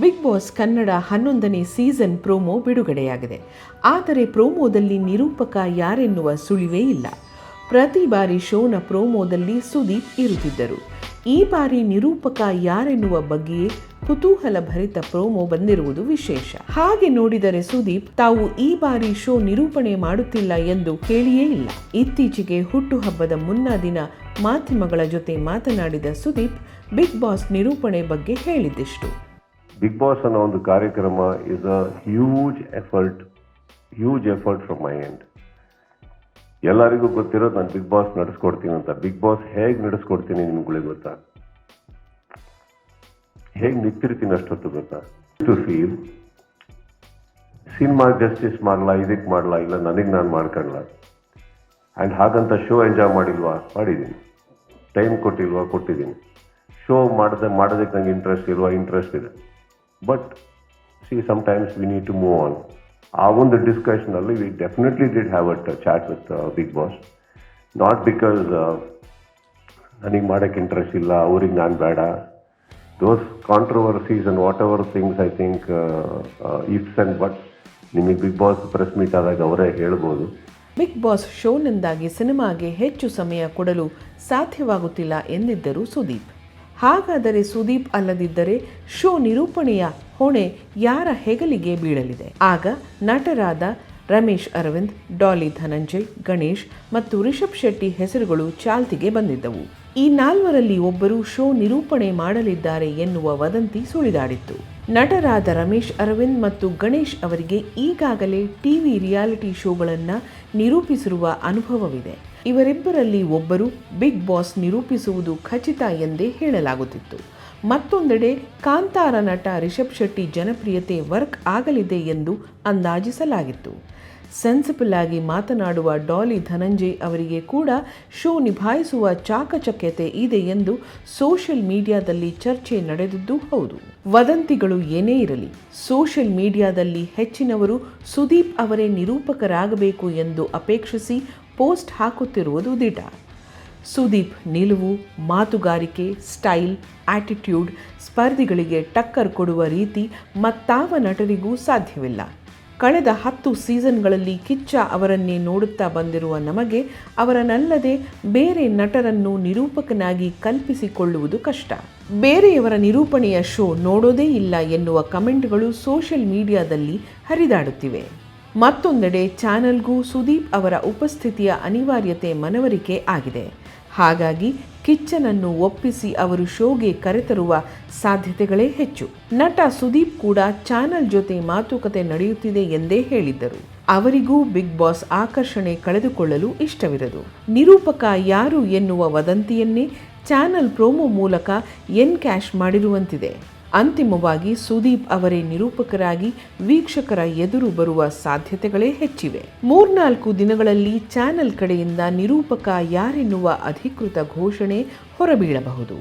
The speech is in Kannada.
ಬಿಗ್ ಬಾಸ್ ಕನ್ನಡ ಹನ್ನೊಂದನೇ ಸೀಸನ್ ಪ್ರೋಮೋ ಬಿಡುಗಡೆಯಾಗಿದೆ. ಆದರೆ ಪ್ರೋಮೋದಲ್ಲಿ ನಿರೂಪಕ ಯಾರೆನ್ನುವ ಸುಳಿವೇ ಇಲ್ಲ. ಪ್ರತಿ ಬಾರಿ ಶೋನ ಪ್ರೋಮೋದಲ್ಲಿ ಸುದೀಪ್ ಇರುತ್ತಿದ್ದರು. ಈ ಬಾರಿ ನಿರೂಪಕ ಯಾರೆನ್ನುವ ಬಗ್ಗೆಯೇ ಕುತೂಹಲ ಭರಿತ ಪ್ರೋಮೋ ಬಂದಿರುವುದು ವಿಶೇಷ. ಹಾಗೆ ನೋಡಿದರೆ ಸುದೀಪ್, ತಾವು ಈ ಬಾರಿ ಶೋ ನಿರೂಪಣೆ ಮಾಡುತ್ತಿಲ್ಲ ಎಂದು ಕೇಳಿಯೇ ಇಲ್ಲ. ಇತ್ತೀಚೆಗೆ ಹುಟ್ಟುಹಬ್ಬದ ಮುನ್ನಾ ದಿನ ಮಾಧ್ಯಮಗಳ ಜೊತೆ ಮಾತನಾಡಿದ ಸುದೀಪ್, ಬಿಗ್ ಬಾಸ್ ನಿರೂಪಣೆ ಬಗ್ಗೆ ಹೇಳಿದ್ದಿಷ್ಟು? ಬಿಗ್ ಬಾಸ್ ಅನ್ನೋ ಒಂದು ಕಾರ್ಯಕ್ರಮ is a huge effort huge effort from my end ಎಲ್ಲರಿಗೂ ಗೊತ್ತಿರೋದು ನಾನು ಬಿಗ್ ಬಾಸ್ ನಡೆಸ್ಕೊಡ್ತೀನಿ ಅಂತ. ಬಿಗ್ ಬಾಸ್ ಹೇಗೆ ನಡೆಸ್ಕೊಡ್ತೀನಿ ನಿಮ್ಗಳಿಗೆ ಗೊತ್ತಾ? ಹೇಗೆ ನಿಂತಿರ್ತೀನಿ ಅಷ್ಟೊತ್ತು ಗೊತ್ತಾ? ಟು ಫೀಲ್ ಸಿನಿಮಾ ಜಸ್ಟಿಸ್ ಮಾಡಲ್ಲ ಇದಕ್ಕೆ ಮಾಡಲ್ಲ ಇಲ್ಲ ನನಗೆ ನಾನು ಮಾಡ್ಕೊಳ್ಳಲ್ಲ ಆ್ಯಂಡ್ ಹಾಗಂತ ಶೋ ಎಂಜಾಯ್ ಮಾಡಿಲ್ವಾ? ಮಾಡಿದ್ದೀನಿ ಟೈಮ್ ಕೊಟ್ಟಿಲ್ವಾ? ಕೊಟ್ಟಿದ್ದೀನಿ ಶೋ ಮಾಡದೆ ಮಾಡೋದಕ್ಕೆ ನಂಗೆ ಇಂಟ್ರೆಸ್ಟ್ ಇಲ್ವಾ? ಇಂಟ್ರೆಸ್ಟ್ ಇದೆ. But see sometimes we need to move on ಆ ಒಂದು ಡಿಸ್ಕಷನಲ್ಲಿ we definitely did have at chat with big boss not because ನನಗೆ ಮಾಡೋಕ್ಕೆ ಇಂಟ್ರೆಸ್ಟ್ ಇಲ್ಲ ಅವ್ರಿಗೆ ನಾನು ಬೇಡ those controversies and whatever things I think ifs and but ನಿಮಗೆ ಬಿಗ್ ಬಾಸ್ ಪ್ರೆಸ್ ಮೀಟ್ ಆದಾಗ ಅವರೇ ಹೇಳ್ಬೋದು. ಬಿಗ್ ಬಾಸ್ ಶೋನಿಂದಾಗಿ ಸಿನಿಮಾಗೆ ಹೆಚ್ಚು ಸಮಯ ಕೊಡಲು ಸಾಧ್ಯವಾಗುತ್ತಿಲ್ಲ ಎಂದಿದ್ದರು ಸುದೀಪ್. ಹಾಗಾದರೆ ಸುದೀಪ್ ಅಲ್ಲದಿದ್ದರೆ ಶೋ ನಿರೂಪಣೆಯ ಹೊಣೆ ಯಾರ ಹೆಗಲಿಗೆ ಬೀಳಲಿದೆ? ಆಗ ನಟರಾದ ರಮೇಶ್ ಅರವಿಂದ್, ಡಾಲಿ ಧನಂಜಯ್, ಗಣೇಶ್ ಮತ್ತು ರಿಷಬ್ ಶೆಟ್ಟಿ ಹೆಸರುಗಳು ಚಾಲ್ತಿಗೆ ಬಂದಿದ್ದವು. ಈ ನಾಲ್ವರಲ್ಲಿ ಒಬ್ಬರು ಶೋ ನಿರೂಪಣೆ ಮಾಡಲಿದ್ದಾರೆ ಎನ್ನುವ ವದಂತಿ ಸುಳಿದಾಡಿತ್ತು. ನಟರಾದ ರಮೇಶ್ ಅರವಿಂದ್ ಮತ್ತು ಗಣೇಶ್ ಅವರಿಗೆ ಈಗಾಗಲೇ ಟಿವಿ ರಿಯಾಲಿಟಿ ಶೋಗಳನ್ನು ನಿರೂಪಿಸಿರುವ ಅನುಭವವಿದೆ. ಇವರಿಬ್ಬರಲ್ಲಿ ಒಬ್ಬರು ಬಿಗ್ ಬಾಸ್ ನಿರೂಪಿಸುವುದು ಖಚಿತ ಎಂದೇ ಹೇಳಲಾಗುತ್ತಿತ್ತು. ಮತ್ತೊಂದೆಡೆ ಕಾಂತಾರ ನಟ ರಿಷಬ್ ಶೆಟ್ಟಿ ಜನಪ್ರಿಯತೆ ವರ್ಕ್ ಆಗಲಿದೆ ಎಂದು ಅಂದಾಜಿಸಲಾಗಿತ್ತು. ಸೆನ್ಸಿಬಲ್ ಆಗಿ ಮಾತನಾಡುವ ಡಾಲಿ ಧನಂಜಯ್ ಅವರಿಗೆ ಕೂಡ ಶೋ ನಿಭಾಯಿಸುವ ಚಾಕಚಕ್ಯತೆ ಇದೆ ಎಂದು ಸೋಷಿಯಲ್ ಮೀಡಿಯಾದಲ್ಲಿ ಚರ್ಚೆ ನಡೆದಿದ್ದು ಹೌದು. ವದಂತಿಗಳು ಏನೇ ಇರಲಿ, ಸೋಷಿಯಲ್ ಮೀಡಿಯಾದಲ್ಲಿ ಹೆಚ್ಚಿನವರು ಸುದೀಪ್ ಅವರೇ ನಿರೂಪಕರಾಗಬೇಕು ಎಂದು ಅಪೇಕ್ಷಿಸಿ ಪೋಸ್ಟ್ ಹಾಕುತ್ತಿರುವುದು ದಿಟ. ಸುದೀಪ್ ನಿಲುವು, ಮಾತುಗಾರಿಕೆ, ಸ್ಟೈಲ್, ಆಟಿಟ್ಯೂಡ್, ಸ್ಪರ್ಧಿಗಳಿಗೆ ಟಕ್ಕರ್ ಕೊಡುವ ರೀತಿ ಮತ್ತಾವ ನಟರಿಗೂ ಸಾಧ್ಯವಿಲ್ಲ. ಕಳೆದ ಹತ್ತು ಸೀಸನ್ಗಳಲ್ಲಿ ಕಿಚ್ಚ ಅವರನ್ನೇ ನೋಡುತ್ತಾ ಬಂದಿರುವ ನಮಗೆ, ಅವರನ್ನಲ್ಲದೆ ಬೇರೆ ನಟರನ್ನು ನಿರೂಪಕನಾಗಿ ಕಲ್ಪಿಸಿಕೊಳ್ಳುವುದು ಕಷ್ಟ. ಬೇರೆಯವರ ನಿರೂಪಣೆಯ ಶೋ ನೋಡೋದೇ ಇಲ್ಲ ಎನ್ನುವ ಕಮೆಂಟ್ಗಳು ಸೋಷಿಯಲ್ ಮೀಡಿಯಾದಲ್ಲಿ ಹರಿದಾಡುತ್ತಿವೆ. ಮತ್ತೊಂದೆಡೆ ಚಾನೆಲ್ಗೂ ಸುದೀಪ್ ಅವರ ಉಪಸ್ಥಿತಿಯ ಅನಿವಾರ್ಯತೆ ಮನವರಿಕೆ ಆಗಿದೆ. ಹಾಗಾಗಿ ಕಿಚ್ಚನನ್ನು ಒಪ್ಪಿಸಿ ಅವರು ಶೋಗೆ ಕರೆತರುವ ಸಾಧ್ಯತೆಗಳೇ ಹೆಚ್ಚು. ನಟ ಸುದೀಪ್ ಕೂಡ ಚಾನೆಲ್ ಜೊತೆ ಮಾತುಕತೆ ನಡೆಯುತ್ತಿದೆ ಎಂದೇ ಹೇಳಿದ್ದರು. ಅವರಿಗೂ ಬಿಗ್ ಬಾಸ್ ಆಕರ್ಷಣೆ ಕಳೆದುಕೊಳ್ಳಲು ಇಷ್ಟವಿರದು. ನಿರೂಪಕ ಯಾರು ಎನ್ನುವ ವದಂತಿಯನ್ನೇ ಚಾನೆಲ್ ಪ್ರೋಮೋ ಮೂಲಕ ಎನ್ ಕ್ಯಾಶ್ ಮಾಡಿರುವಂತಿದೆ. ಅಂತಿಮವಾಗಿ ಸುದೀಪ್ ಅವರೇ ನಿರೂಪಕರಾಗಿ ವೀಕ್ಷಕರ ಎದುರು ಬರುವ ಸಾಧ್ಯತೆಗಳೇ ಹೆಚ್ಚಿವೆ. ಮೂರ್ನಾಲ್ಕು ದಿನಗಳಲ್ಲಿ ಚಾನೆಲ್ ಕಡೆಯಿಂದ ನಿರೂಪಕ ಯಾರೆನ್ನುವ ಅಧಿಕೃತ ಘೋಷಣೆ ಹೊರಬೀಳಬಹುದು.